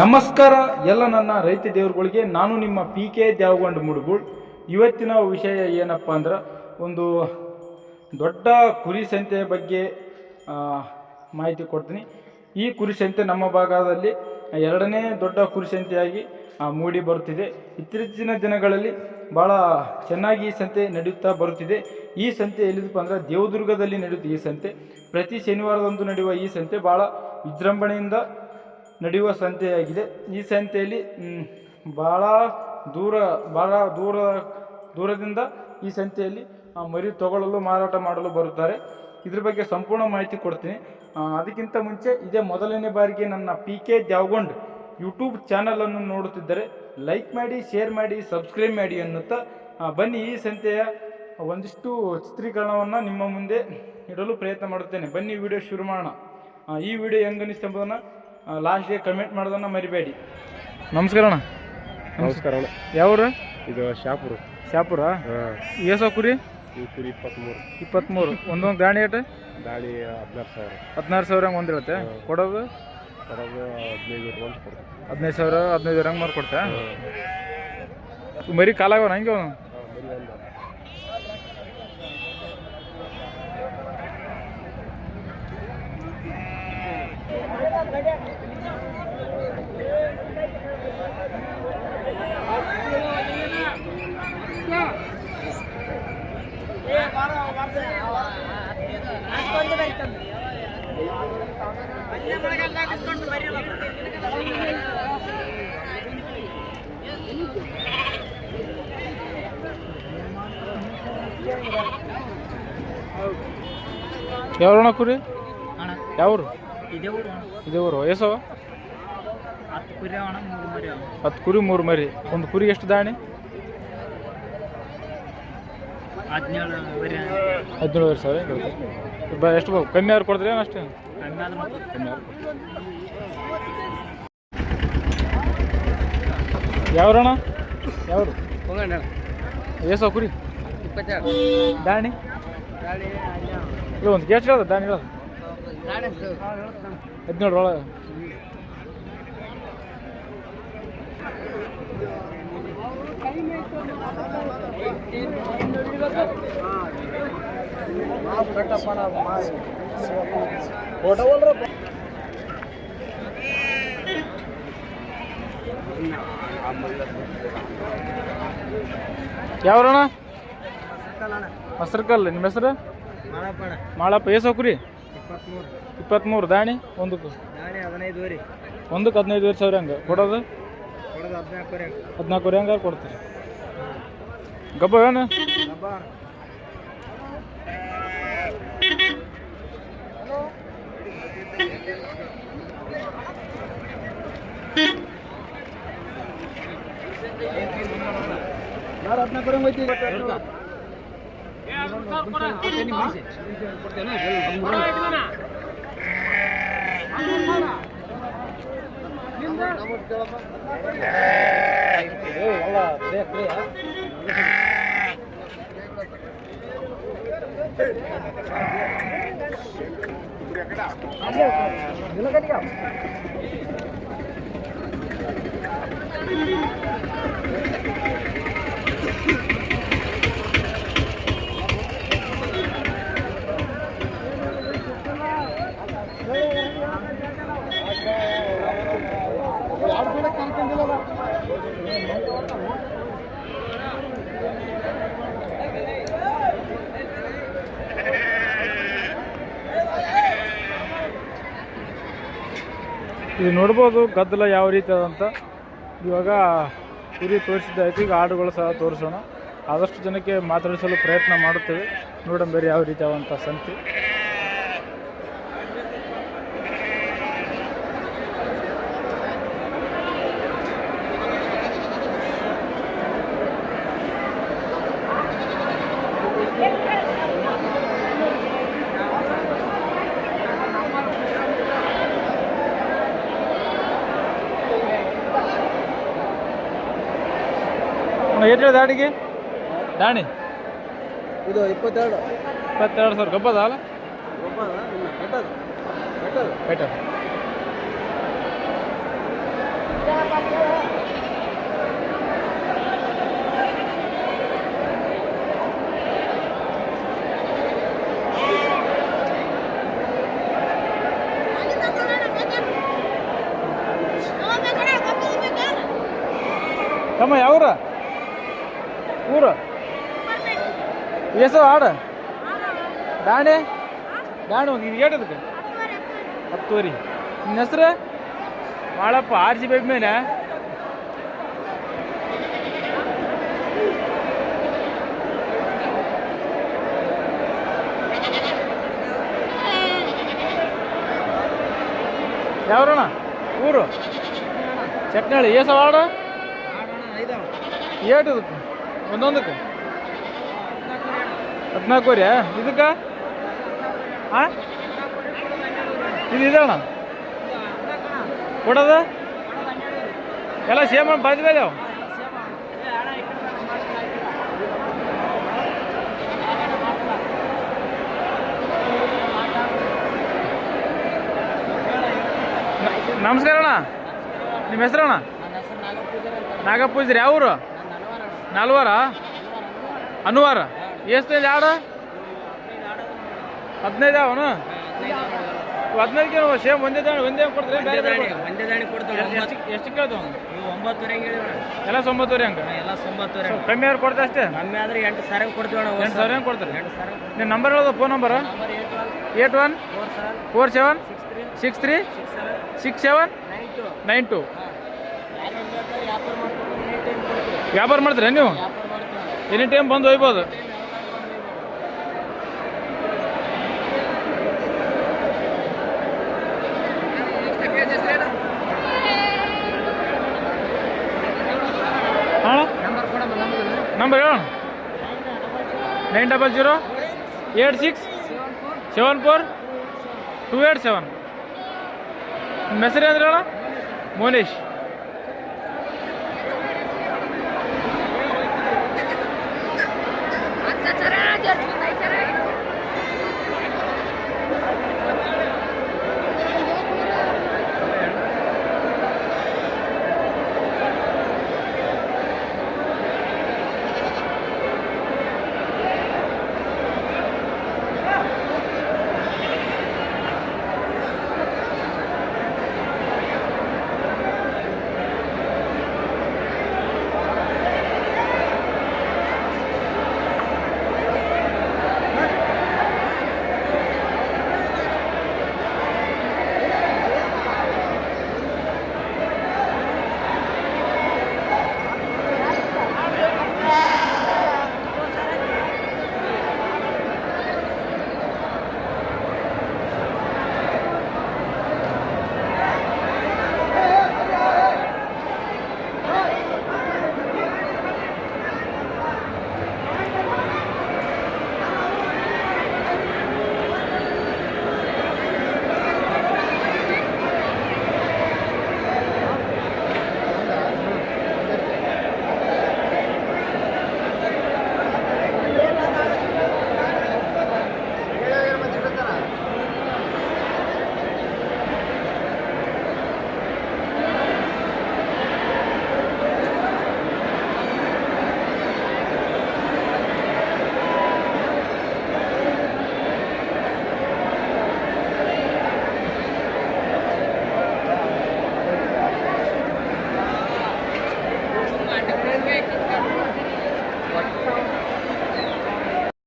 ನಮಸ್ಕಾರ, ಎಲ್ಲ ನನ್ನ ರೈತ ದೇವರುಗಳಿಗೆ, ನಾನು ನಿಮ್ಮ ಪಿ ಕೆ ದ್ಯಾವಗೊಂಡು ಮುಡುಗುಳ್. ಇವತ್ತಿನ ವಿಷಯ ಏನಪ್ಪ ಅಂದ್ರೆ, ಒಂದು ದೊಡ್ಡ ಕುರಿ ಸಂತೆಯ ಬಗ್ಗೆ ಮಾಹಿತಿ ಕೊಡ್ತೀನಿ. ಈ ಕುರಿ ಸಂತೆ ನಮ್ಮ ಭಾಗದಲ್ಲಿ ಎರಡನೇ ದೊಡ್ಡ ಕುರಿ ಸಂತೆಯಾಗಿ ಮೂಡಿ ಬರುತ್ತಿದೆ. ಇತ್ತೀಚಿನ ದಿನಗಳಲ್ಲಿ ಭಾಳ ಚೆನ್ನಾಗಿ ಈ ಸಂತೆ ನಡೆಯುತ್ತಾ ಬರುತ್ತಿದೆ. ಈ ಸಂತೆ ಎಲ್ಲಿದಪ್ಪ ಅಂದರೆ, ದೇವದುರ್ಗದಲ್ಲಿ ನಡೆಯುತ್ತೆ ಈ ಸಂತೆ. ಪ್ರತಿ ಶನಿವಾರದಂದು ನಡೆಯುವ ಈ ಸಂತೆ ಭಾಳ ವಿಜೃಂಭಣೆಯಿಂದ ನಡೆಯುವ ಸಂತೆಯಾಗಿದೆ. ಈ ಸಂತೆಯಲ್ಲಿ ಭಾಳ ದೂರ ಭಾಳ ದೂರ, ದೂರದಿಂದ ಈ ಸಂತೆಯಲ್ಲಿ ಮರಿ ತಗೊಳ್ಳಲು, ಮಾರಾಟ ಮಾಡಲು ಬರುತ್ತಾರೆ. ಇದ್ರ ಬಗ್ಗೆ ಸಂಪೂರ್ಣ ಮಾಹಿತಿ ಕೊಡ್ತೀನಿ. ಅದಕ್ಕಿಂತ ಮುಂಚೆ ಇದೇ ಮೊದಲನೇ ಬಾರಿಗೆ ನನ್ನ ಪಿ ಕೆ ದ್ಯಾವಗೊಂಡ್ ಯೂಟ್ಯೂಬ್ ಚಾನಲನ್ನು ನೋಡುತ್ತಿದ್ದರೆ ಲೈಕ್ ಮಾಡಿ ಶೇರ್ ಮಾಡಿ ಸಬ್ಸ್ಕ್ರೈಬ್ ಮಾಡಿ ಅನ್ನುತ್ತಾ ಬನ್ನಿ ಈ ಸಂತೆಯ ಒಂದಿಷ್ಟು ಚಿತ್ರೀಕರಣವನ್ನು ನಿಮ್ಮ ಮುಂದೆ ಇಡಲು ಪ್ರಯತ್ನ ಮಾಡುತ್ತೇನೆ. ಬನ್ನಿ ವಿಡಿಯೋ ಶುರು ಮಾಡೋಣ. ಈ ವಿಡಿಯೋ ಹೆಂಗನಿಸ್ತು ಎಂಬುದನ್ನು ಲಾಸ್ಟ್ಗೆ ಕಮೆಂಟ್ ಮಾಡೋದನ್ನ ಮರಿಬೇಡಿ. ನಮಸ್ಕಾರ ಅಣ್ಣ. ನಮಸ್ಕಾರ ಅಣ್ಣ. ಯಾವ್ರು? ಇದು ಶಾಪುರ. ಶಾಪುರ? ಏಸೋ ಕುರಿ? ಕುರಿ ಇಪ್ಪತ್ತ್ಮೂರು ಇಪ್ಪತ್ತ್ಮೂರು ಒಂದೊಂದು ದಾಣಿ ಏಟ ದಾಳಿ ಹದಿನಾರು ಸಾವಿರ. ಹದಿನಾರು ಸಾವಿರ ಹಂಗೆ ಒಂದು ಹೇಳುತ್ತೆ ಕೊಡೋದು? ಕೊಡೋದು ಹದಿನೈದು ಹದಿನೈದು ಸಾವಿರ ಹದಿನೈದು ಹಂಗೆ ಮಾರು ಕೊಡ್ತಾ ಮರಿ ಕಾಲಾಗವ ಹಂಗೆ ಅವನು ಬರೀ ಒಂದು ಯಾವ್ರಣ ಕುರಿ? ಯಾವ್ರು? ಇದೇ ಊರು. ಅಣ್ಣ ಇದೇ ಊರು. ಏಸೋ ಹತ್ತು ಕುರಿ ಮೂರು ಮರಿ ಅಣ್ಣ ಹತ್ತು ಕುರಿ ಮೂರು ಮರಿ. ಒಂದು ಕುರಿ ಎಷ್ಟು ದಾಣಿ? ಹದಿನೇಳು ಮರಿ ಅಣ್ಣ. ಹದಿನೇಳುವರೆ ಸಾವಿರ ಬ ಎಷ್ಟು ಬೇಕು? ಕಮ್ಮಿ ಆದ್ರೆ ಕೊಡ್ತೀರಿ ಏನು ಅಷ್ಟೇ ಕಮ್ಮಿ ಆದ್ರೆ ಮತ್ತೆ ಕಮ್ಮಿ ಆದ್ರೆ ಯಾವ್ರಣ ಯಾವ್ರು? ಏಸೋ ಕುರಿ. ಇಪ್ಪತ್ತೆರಡು. ದಾಣಿ? ಇಲ್ಲ ಒಂದು ಗೇಟ್ ಹೇಳೋದು ದಾಣಿ ಹೇಳೋದು ಗಾಡಿ ಹದಿನೇಳು ಒಳಗೆ. ಯಾವ್ರಣ ಹಸ್ರಕಲ್ ನಿಮ್ಮ ಹೆಸರು? ಮಾಳಪ್ಪ ಏಸೋ ಕುರಿ ಇಪ್ಪತ್ತ್ಮೂರು ಇಪ್ಪತ್ತ್ಮೂರು ದಾಣಿ? ಒಂದಕ್ಕೆ? ಒಂದಕ್ಕೆ ಹದಿನೈದುವರೆ ಸಾವಿರ ಹಂಗೆ. ಕೊಡೋದು? ಹದಿನಾಲ್ಕುವರೆ ಹಂಗಾರೆ ಕೊಡ್ತೀರಿ. ಗಬ್ಬ ಏನು? నిలకడిగా Thank you. ಇದು ನೋಡ್ಬೋದು ಗದ್ದಲ ಯಾವ ರೀತಿ ಅದಂತ ಇವಾಗ ಕುರಿ ತೋರಿಸಿದ್ದಾಯ್ತು ಈಗ ಹಾಡುಗಳು ಸಹ ತೋರಿಸೋಣ. ಆದಷ್ಟು ಜನಕ್ಕೆ ಮಾತಾಡಿಸಲು ಪ್ರಯತ್ನ ಮಾಡುತ್ತೇವೆ. ನೋಡೋಣ ಬೇರೆ ಯಾವ ರೀತಿ ಆದಂಥ ಸಂತೆ. ಎಷ್ಟು ದಾಡಿಗೆ ದಾಣಿ. ಇದು ಇಪ್ಪತ್ತೆರಡು. ಇಪ್ಪತ್ತೆರಡು ಸಾವಿರ. ಗಬ್ಬದ ಅಲ್ಲ ಆಯ್ತಾ ತಮ್ಮ ಯಾವ್ರ? ಊರು ಎಸೋ ಆಡ. ದಾಣೆ. ದಾಣೆ ಒಂದು ಇದು ಏಟದಕ್ಕೆ ಹತ್ತುವರಿ. ನಿನ್ನ ಹೆಸ್ರು? ಮಾಡಪ್ಪ ಆರ್ ಜಿ ಬೈ ಮೇಲೆ ಯಾವ್ರಣ್ಣ? ಊರು? ಚಟ್ನಳ್ಳಿ. ಏಸವ ಆಡ. ಐದಾವ. ಏಟದಕ್ಕೆ ಒಂದೊಂದಕ್ಕೆ? ಹದಿನಾಲ್ಕುವರೆ ಇದಕ್ಕೆ? ಹಾಂ ಇದು ಇದೆ ಅಣ್ಣ ಕೊಡೋದ? ಎಲ್ಲ ಸೇಮ್ ಬಾಜು ಇದಾವ? ನಮಸ್ಕಾರ ಅಣ್ಣ. ನಿಮ್ಮ ಹೆಸರು ಅಣ್ಣ ನನ್ನ ಹೆಸರು ನಾಗಪೂಜಾರಿ ಯಾವ ಊರು? ನಲ್ವಾರ? ಅನುವಾರ ಎಷ್ಟು ಆಡ ಹದಿನೈದು ಅವನು? ಹದಿನೈದಕ್ಕೆ ಸೇಮ್ ಒಂದೇ ದಾಣಿ ಒಂದೇ ಕೊಡ್ತಾರೆ? ಬೇರೆ ಬೇರೆ ಒಂದೇ ದಾಣಿ ಕೊಡ್ತಾವೆ ಎಷ್ಟು ಕೇಳ್ತಾವ ಇವು ಒಂಬತ್ತುವರೆ ಎಲ್ಲ ಒಂಬತ್ತುವರೆ ಹಂಗೆ? ಎಲ್ಲ ಒಂಬತ್ತುವರೆ ಕಮ್ಮಿ ಆದ್ರೆ ಕೊಡ್ತಾ ಅಷ್ಟೇ? ಕಮ್ಮಿ ಆದ್ರೆ ಎಂಟು ಸಾವಿರ ಕೊಡ್ತೀವಿ ಅಣ್ಣ ಎಂಟು ಸಾವಿರ ಕೊಡ್ತಾರೆ? ಎಂಟು ಸಾವಿರ ನಿಮ್ಮ ನಂಬರ್ ಹೇಳೋದು phone number eight one four seven six three six seven six seven nine two nine two ಯಾರು ಬೇಕಾದ್ರೆ ವ್ಯಾಪಾರ ಮಾಡ್ತೀರ ನೀವು? ಎನಿ ಟೈಮ್ ಬಂದು ಒಯ್ಬೋದು. ನಂಬರ್ ಹೇಳೋಣ nine double zero eight six seven four two eight seven ನಿಮ್ಮ ಹೆಸರು ಅಂದ್ರೆ ಹೇಳ ಮೋನೇಶ್.